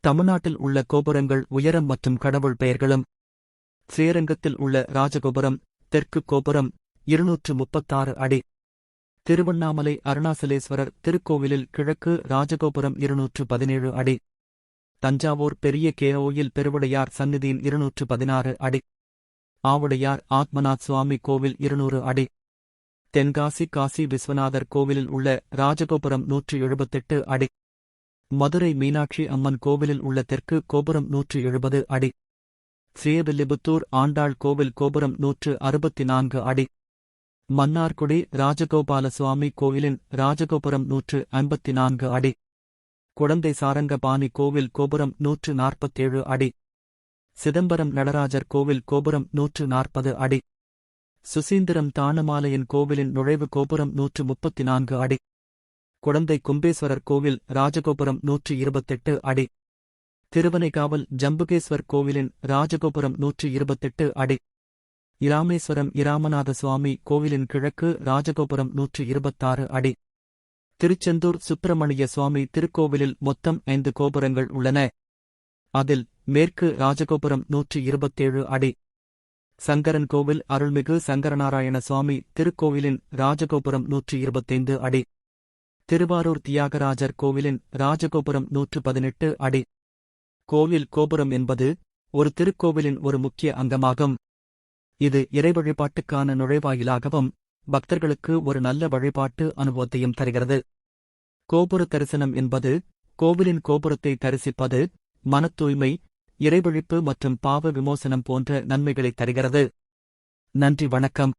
தமிழ்நாட்டில் உள்ள கோபுரங்கள் உயரம் மற்றும் கடவுள் பெயர்களும் ஸ்ரீரங்கத்தில் உள்ள ராஜகோபுரம் தெற்கு கோபுரம் இருநூற்று முப்பத்தாறு அடி. திருவண்ணாமலை அருணாசலேஸ்வரர் திருக்கோவிலில் கிழக்கு ராஜகோபுரம் இருநூற்று பதினேழு அடி. தஞ்சாவூர் பெரிய கேஓயில் பெருவுடையார் சந்நிதியின் இருநூற்று பதினாறு அடி. ஆவுடையார் ஆத்மநாத் சுவாமி கோவில் இருநூறு அடி. தென்காசி காசி விஸ்வநாதர் கோவிலில் உள்ள ராஜகோபுரம் நூற்று எழுபத்தெட்டு அடி. மதுரை மீனாட்சி அம்மன் கோவிலில் உள்ள தெற்கு கோபுரம் நூற்று எழுபது அடி. ஸ்ரீவில்லிபுத்தூர் ஆண்டாள் கோவில் கோபுரம் நூற்று அறுபத்தி நான்கு அடி. மன்னார்குடி ராஜகோபால சுவாமி கோயிலின் ராஜகோபுரம் நூற்று ஐம்பத்தி நான்கு அடி. குழந்தை சாரங்கபாணி கோவில் கோபுரம் நூற்று நாற்பத்தேழு அடி. சிதம்பரம் நடராஜர் கோவில் கோபுரம் நூற்று நாற்பது அடி. சுசீந்திரம் தானமாலையின் கோவிலின் நுழைவு கோபுரம் நூற்று முப்பத்தி நான்கு அடி. குழந்தை கும்பேஸ்வரர் கோவில் ராஜகோபுரம் நூற்றி இருபத்தெட்டு அடி. திருவனைக்காவல் ஜம்புகேஸ்வர் கோவிலின் ராஜகோபுரம் நூற்றி இருபத்தெட்டு அடி. இராமேஸ்வரம் இராமநாத சுவாமி கோவிலின் கிழக்கு ராஜகோபுரம் நூற்றி இருபத்தாறு அடி. திருச்செந்தூர் சுப்பிரமணிய சுவாமி திருக்கோவிலில் மொத்தம் ஐந்து கோபுரங்கள் உள்ளன. அதில் மேற்கு ராஜகோபுரம் நூற்றி இருபத்தேழு அடி. சங்கரன் கோவில் அருள்மிகு சங்கரநாராயண சுவாமி திருக்கோவிலின் ராஜகோபுரம் நூற்றி இருபத்தைந்து அடி. திருவாரூர் தியாகராஜர் கோவிலின் ராஜகோபுரம் நூற்று பதினெட்டு அடி. கோவில் கோபுரம் என்பது ஒரு திருக்கோவிலின் ஒரு முக்கிய அங்கமாகும். இது இறை வழிபாட்டுக்கான நுழைவாயிலாகவும் பக்தர்களுக்கு ஒரு நல்ல வழிபாட்டு அனுபவத்தையும் தருகிறது. கோபுர தரிசனம் என்பது கோவிலின் கோபுரத்தை தரிசிப்பது மனத் தூய்மை இறைவழிப்பு மற்றும் பாவ விமோசனம் போன்ற நன்மைகளை தருகிறது. நன்றி வணக்கம்.